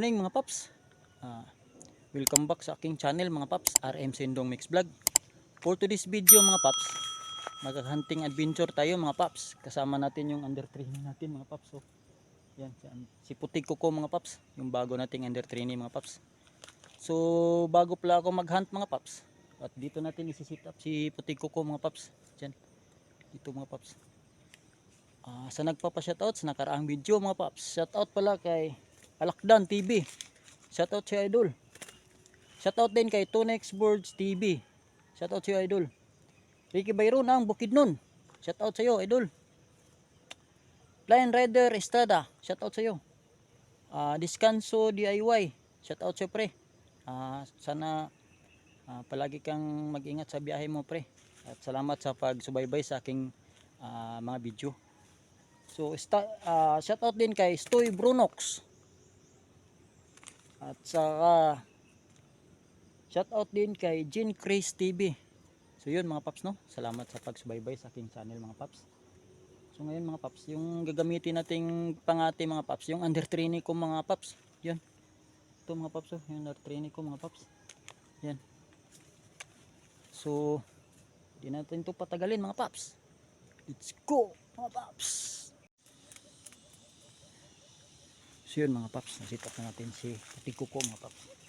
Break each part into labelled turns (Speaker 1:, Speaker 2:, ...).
Speaker 1: Morning mga paps. Ah, welcome back sa aking channel mga paps, RM Sendong Mix Vlog. For today's video mga paps, mag-hunting adventure tayo mga paps. Kasama natin yung under training natin mga paps. So, yan, si, si Putig Kuko mga paps, yung bago nating under training mga paps. So, bago pala ako mag-hunt mga paps. At dito natin isi-sit up si Putig Kuko mga paps. Diyan. Dito mga paps. Ah, sa nagpapa-shoutout sa nakaraang video mga paps. Shoutout pala kay Alakdan TV. Shoutout si Idol. Shoutout din kay Tunex Birds TV. Shoutout si Idol. Ricky Bayron ng Bukidnon. Shoutout sa iyo, Idol. Flying Rider Estrada. Shoutout sa iyo. Ah, Descanso DIY. Shoutout sa pre. Ah, sana ah, palagi kang mag-ingat sa biyahe mo, pre. At salamat sa pagsubaybay sa aking ah, mga video. So, ah, shoutout din kay Stoy Brunox. At saka shoutout din kay Jean Chris TV. So yun mga paps no. Salamat sa pagsubaybay sa aking channel mga paps. So ngayon mga paps, yung gagamitin nating pangati mga paps, yung under training ko mga paps. Yun. Ito mga paps, oh, yung under training ko mga paps. Yan. So, di natin to patagalin mga paps. Let's go mga paps. So yun mga paps, nasitak na natin si Puti Kuko mga paps.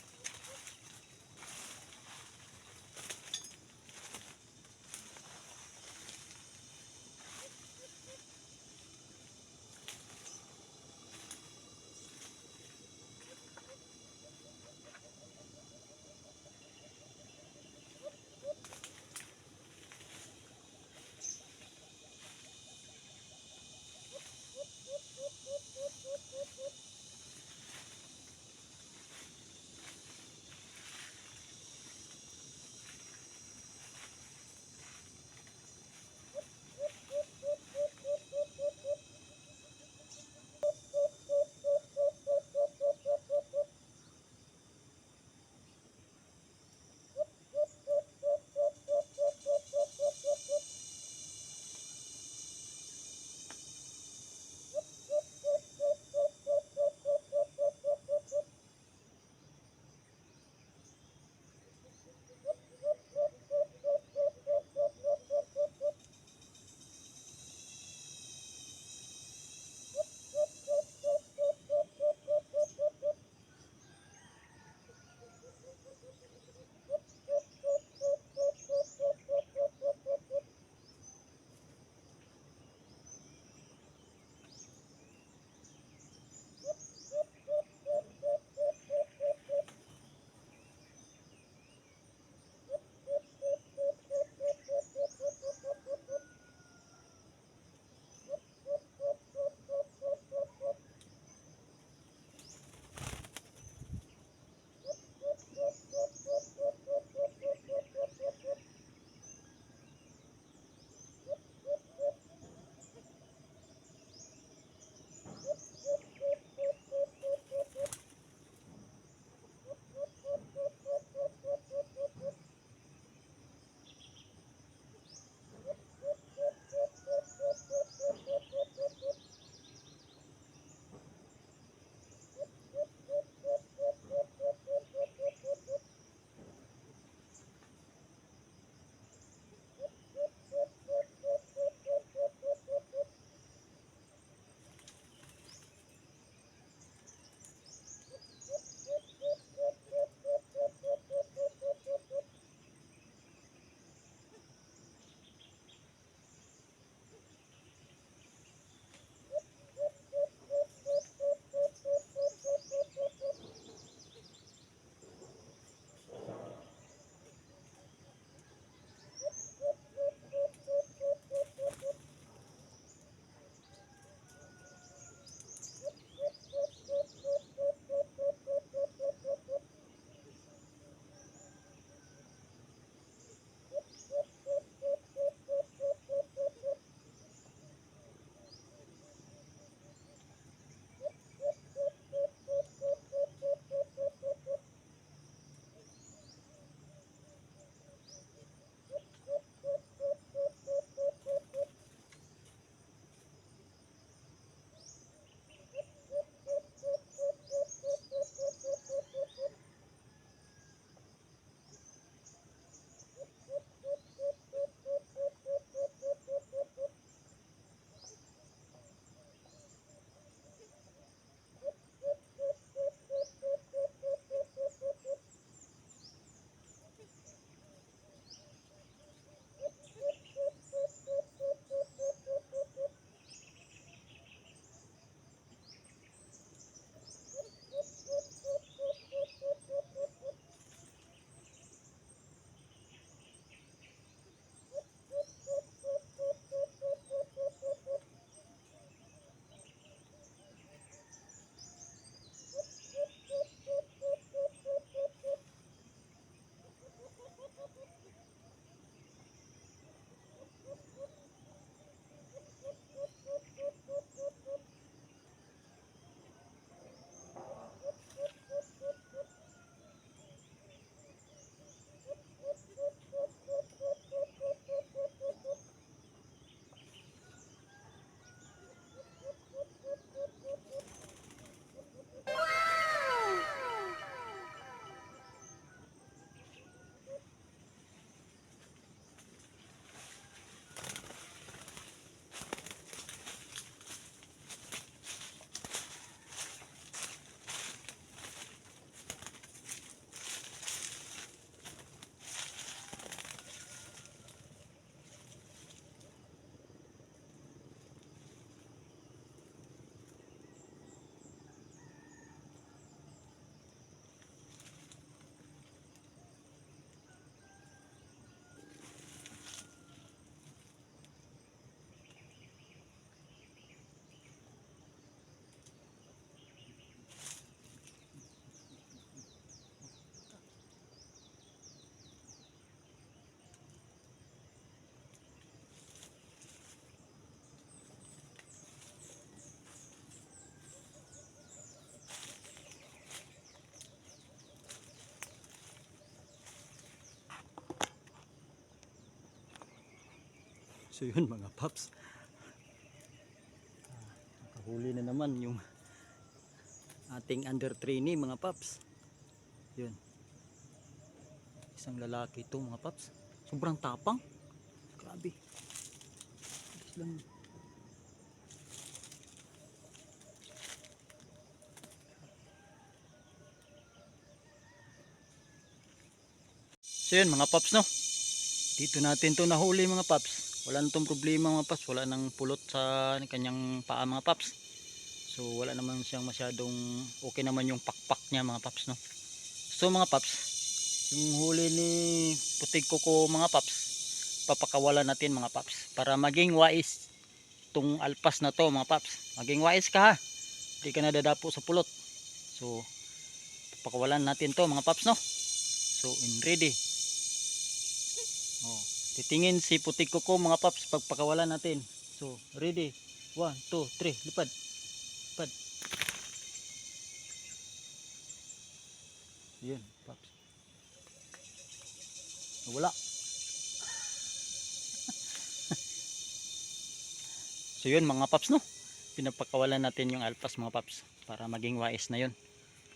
Speaker 1: So yun mga paps. Ah, Nakahuli na naman yung ating under trainee mga paps. Yun. Isang lalaki ito mga paps. Sobrang tapang. Grabe. Bilis lang. So yun mga paps no. Dito natin to nahuli mga paps. Wala na tong problema mga paps. Wala nang pulot sa kanyang paa mga paps. So wala naman siyang masyadong okay naman yung pakpak niya mga paps no. So mga paps, yung huli ni putig kuko mga paps, papakawalan natin mga paps para maging wais tong alpas na to mga paps. Maging wais ka ha. Hindi ka nadadapo sa pulot. So papakawalan natin to mga paps no. So in ready. Oh, titingin si putik kuko mga paps pagpakawalan natin. So ready. 1 2 3 lipad. Lipad. Yun, paps. Wala. so yun mga paps no. Pinapakawalan natin yung alpas mga paps para maging wais na yun.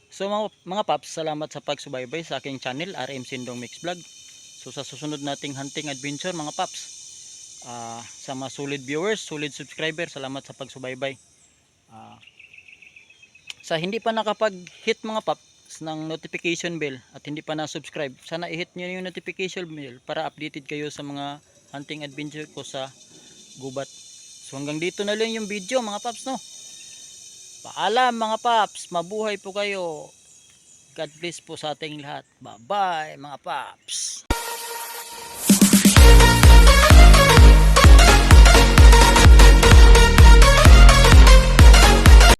Speaker 1: So mga paps, salamat sa pagsubaybay sa aking channel RM Sindong Mix Vlog. So sa susunod nating hunting adventure mga paps. ah, sa mga solid viewers, solid subscriber, salamat sa pagsubaybay. Ah, sa hindi pa nakapag-hit mga paps ng notification bell at hindi pa na-subscribe, sana i-hit nyo yung notification bell para updated kayo sa mga hunting adventure ko sa gubat. So hanggang dito na lang yung video mga paps no. Paalam mga paps, mabuhay po kayo. God bless po sa ating lahat. Bye bye mga paps.